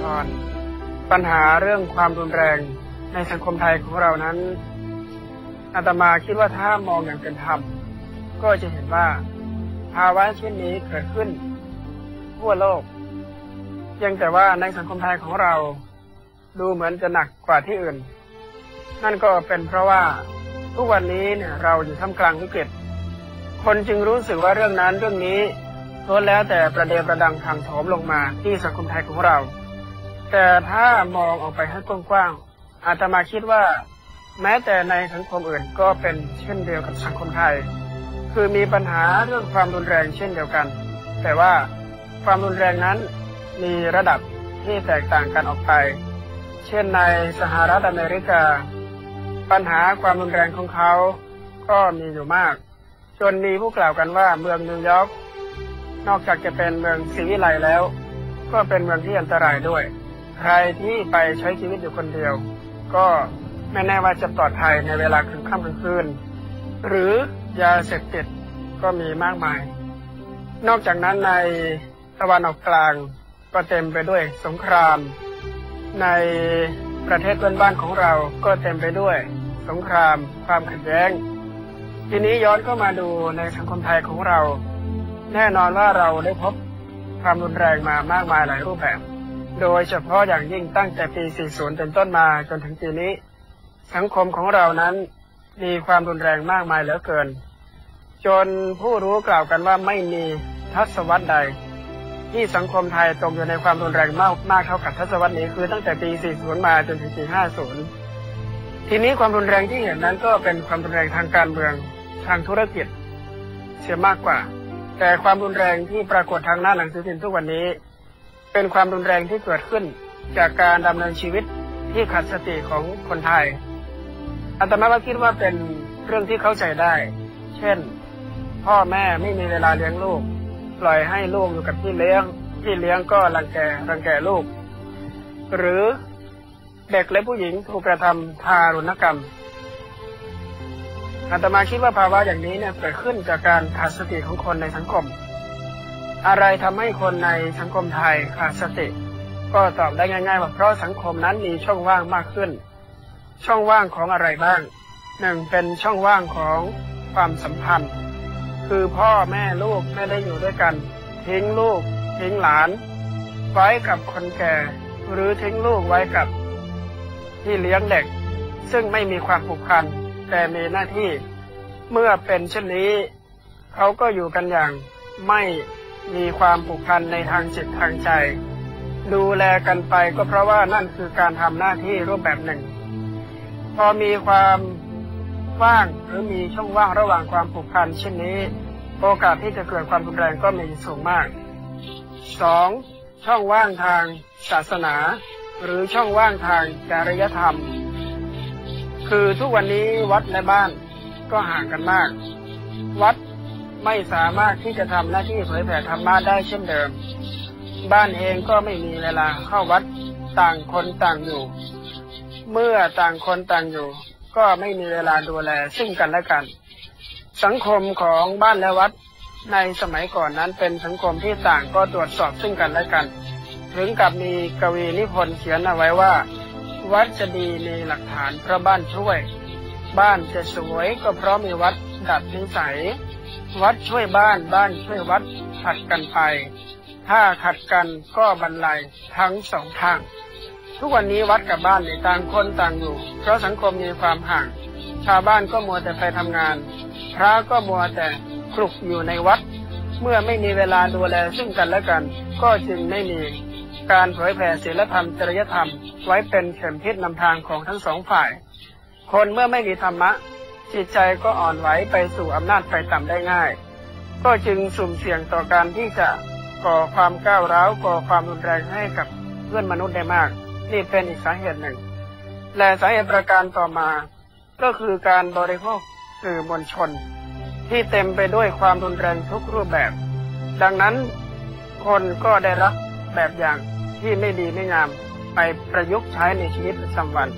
พร ปัญหาเรื่องความรุนแรงในสังคมไทยของเรานั้นอาตมาคิดว่าถ้ามองอย่างเป็นธรรม ก็จะเห็นว่า ภาวะเช่นนี้เกิดขึ้น ทั่วโลกเพียงแต่ว่าในสังคมไทยของเรา ดูเหมือนจะหนักกว่าที่อื่น นั่นก็เป็นเพราะว่าทุกวันนี้เนี่ยเราอยู่ท่ามกลางวิกฤต คนจึงรู้สึกว่าเรื่องนั้นเรื่องนี้ล้วนแล้วแต่ประเดประดังทางโถมลงมาที่สังคมไทยของเรา แต่ถ้ามองออกไปให้กว้างๆอาตมาคิดว่า แม้แต่ในสังคมอื่นก็เป็นเช่นเดียวกับสังคมไทย คือมีปัญหาเรื่องความรุนแรงเช่นเดียวกัน แต่ว่าความรุนแรงนั้นมีระดับที่แตกต่างกันออกไป เช่นในสหรัฐอเมริกา ปัญหาความรุนแรงของเขา ก็มีอยู่มาก จนมีผู้กล่าวกันว่าเมืองนิวยอร์กนอกจากจะเป็นเมืองศิวิไลแล้ว ก็เป็นเมืองที่อันตรายด้วย ใครที่ไปใช้ชีวิตอยู่คนเดียว ก็ไม่แน่ว่าจะปลอดภัยในเวลากลางค่ำกลางคืน หรือยาเสพติดก็มีมากมาย นอกจากนั้นในตะวันออกกลางก็เต็มไปด้วยสงคราม ในประเทศเพื่อนบ้านของเราก็เต็มไปด้วยสงคราม ความขัดแย้ง ทีนี้ย้อนเข้ามาดูในสังคมไทยของเรา แน่นอนว่าเราได้พบความรุนแรงมามากมายหลายรูปแบบ โดยเฉพาะอย่างยิ่งตั้งแต่ปี 40 เป็นต้นมาจนถึงปีนี้ สังคมของเรานั้นมีความรุนแรงมากมายเหลือเกิน จนผู้รู้กล่าวกันว่าไม่มีทัศวรรษใด ที่สังคมไทยตกอยู่ในความรุนแรงมากมากเท่ากับทศวรรษนี้คือตั้งแต่ปี 40 มาจนถึงปี 50 ทีนี้ความรุนแรงที่เห็นนั้นก็เป็นความรุนแรงทางการเมืองทางธุรกิจเสียมากกว่า แต่ความรุนแรงที่ปรากฏทางหน้าหนังสือพิมพ์ทุกวันนี้ เป็นความรุนแรงที่เกิดขึ้นจากการดำเนินชีวิตที่ขัดสติของคนไทยอาตมาก็คิดว่าเป็นเรื่องที่เข้าใจได้ เช่น พ่อแม่ไม่มีเวลาเลี้ยงลูก ปล่อยให้ลูกอยู่กับพี่เลี้ยง พี่เลี้ยงก็รังแกรังแกลูก หรือเด็กและผู้หญิงถูกกระทำทารุณกรรมอาตมาคิดว่าภาวะอย่างนี้เนี่ยเกิดขึ้นจากการขาดสติของคนในสังคม อะไรทำให้คนในสังคมไทยขาดสติ ก็ตอบได้ง่าย ๆ ว่าเพราะสังคมนั้นมีช่องว่างมากขึ้น ช่องว่างของอะไรบ้างหนึ่งเป็นช่องว่างของความสัมพันธ์ คือพ่อแม่ลูกไม่ได้อยู่ด้วยกัน ทิ้งลูก ทิ้งหลาน ไว้กับคนแก่ หรือทิ้งลูกไว้กับที่เลี้ยงเด็ก ซึ่งไม่มีความผูกพันแต่มีหน้าที่ เมื่อเป็นเช่นนี้ เขาก็อยู่กันอย่างไม่ มีความผูกพันในทางจิตทางใจ ดูแลกันไปก็เพราะว่านั่นคือการทำหน้าที่รูปแบบหนึ่ง พอมีความว่างหรือมีช่องว่างระหว่างความผูกพันเช่นนี้ โอกาสที่จะเกิดความรุนแรงก็มีสูงมากสองช่องว่างทางศาสนา หรือช่องว่างทางจริยธรรม คือทุกวันนี้วัดและบ้านก็ห่างกันมาก วัด ไม่สามารถที่จะทำหน้าที่เผยแผ่ธรรมะได้เช่นเดิม บ้านเองก็ไม่มีเวลาเข้าวัดต่างคนต่างอยู่ เมื่อต่างคนต่างอยู่ ก็ไม่มีเวลาดูแลซึ่งกันและกัน สังคมของบ้านและวัดในสมัยก่อนนั้นเป็นสังคมที่ต่างก็ตรวจสอบซึ่งกันและกัน ถึงกับมีกวีนิพนธ์เขียนเอาไว้ว่า วัดจะดีมีหลักฐานเพราะบ้านช่วย บ้านจะสวยก็เพราะมีวัดดัดนิสัย วัดช่วยบ้านบ้านช่วยวัดขัดกันไป ถ้าขัดกันก็บรรลัยทั้งสองทาง ทุกวันนี้วัดกับบ้านในต่างคนต่างอยู่ เพราะสังคมมีความห่าง ชาวบ้านก็มัวแต่ไปทำงาน พระก็มัวแต่คลุกอยู่ในวัด เมื่อไม่มีเวลาดูแลซึ่งกันและกัน ก็จึงไม่มีการเผยแผ่ศีลธรรมจริยธรรม ไว้เป็นเข็มทิศนำทางของทั้งสองฝ่าย คนเมื่อไม่มีธรรมะ จิตใจก็อ่อนไหวไปสู่อำนาจไฟต่ำได้ง่าย ก็จึงสุ่มเสี่ยงต่อการที่จะก่อความก้าวร้าวก่อความรุนแรงให้กับเพื่อนมนุษย์ได้มาก นี่เป็นอีกสาเหตุหนึ่ง และสาเหตุประการต่อมา ก็คือการบริโภคสื่อมวลชน ที่เต็มไปด้วยความรุนแรงทุกรูปแบบ ดังนั้น คนก็ได้รับแบบอย่างที่ไม่ดีไม่งามไปประยุกต์ใช้ในชีวิตประจำวัน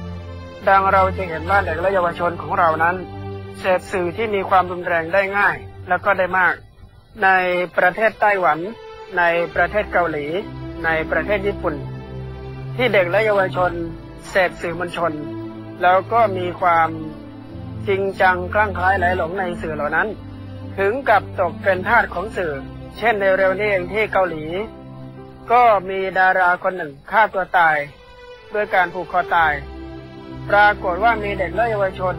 ดังเราจะเห็นว่าเด็กและเยาวชนของเรานั้น เสพสื่อที่มีความรุนแรงได้ง่าย แล้วก็ได้มาก ในประเทศไต้หวัน ในประเทศเกาหลี ในประเทศญี่ปุ่น ที่เด็กและเยาวชนเสพสื่อมวลชน แล้วก็มีความจริงจังคลั่งคล้ายไหลหลงในสื่อเหล่านั้น ถึงกับตกเป็นทาสของสื่อ เช่นในเร็วนี้เองที่เกาหลี ก็มีดาราคนหนึ่งฆ่าตัวตาย ด้วยการผูกคอตาย ปรากฏว่ามีเด็กและเยาวชน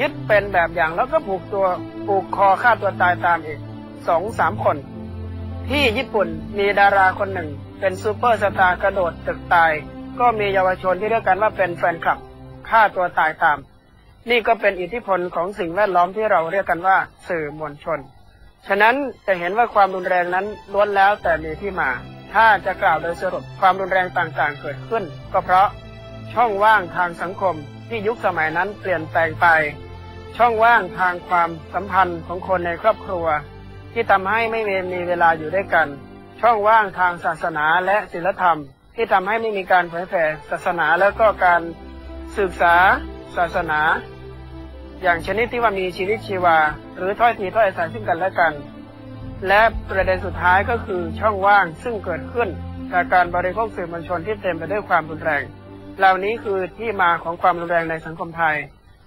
ยึดเป็นแบบอย่างแล้วก็ผูกตัวผูกคอฆ่าตัวตายตามอีกสองสามคน ที่ญี่ปุ่นมีดาราคนหนึ่ง เป็นซูเปอร์สตาร์กระโดดตึกตาย ก็มีเยาวชนที่เรียกกันว่าเป็นแฟนคลับฆ่าตัวตายตาม นี่ก็เป็นอิทธิพลของสิ่งแวดล้อมที่เราเรียกกันว่าสื่อมวลชน ฉะนั้นจะเห็นว่าความรุนแรงนั้นล้วนแล้วแต่มีที่มา ถ้าจะกล่าวโดยสรุปความรุนแรงต่างๆ เกิดขึ้น ก็เพราะช่องว่างทางสังคมที่ยุคสมัยนั้นเปลี่ยนแปลงไป ช่องว่างทางความสัมพันธ์ของคนในครอบครัว ที่ทำให้ไม่มีมีเวลาอยู่ด้วยกัน ช่องว่างทางศาสนาและศีลธรรม ที่ทำให้ไม่มีการเผยแผ่ศาสนาแล้วก็การศึกษาศาสนา อย่างชนิดที่ว่ามีชีวิตชีวา หรือถ้อยทีถ้อยอาศัยซึ่งกันและกัน และประเด็นสุดท้ายก็คือช่องว่างซึ่งเกิดขึ้นจากการบริโภคสื่อมวลชนที่เต็มไปด้วยความรุนแรง เหล่านี้คือที่มาของความรุนแรงในสังคมไทย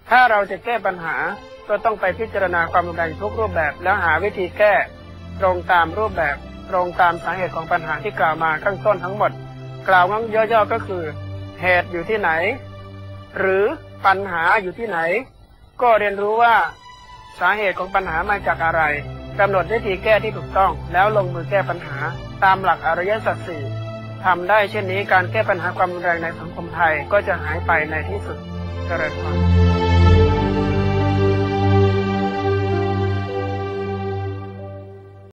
ถ้าเราจะแก้ปัญหาก็ต้องไปพิจารณาความรุนแรงทุกรูปแบบ แล้วหาวิธีแก้ตรงตามรูปแบบ ตรงตามสาเหตุของปัญหาที่กล่าวมาข้างต้นทั้งหมด กล่าวงั้นย่อๆก็คือ เหตุอยู่ที่ไหน หรือปัญหาอยู่ที่ไหน ก็เรียนรู้ว่าสาเหตุของปัญหามาจากอะไรกำหนดวิธีแก้ที่ถูกต้อง แล้วลงมือแก้ปัญหา ตามหลักอริยสัจสี่ทำได้เช่นนี้การแก้ปัญหาความรุนแรงในสังคมไทยก็จะหายไปในที่สุดเจริญพร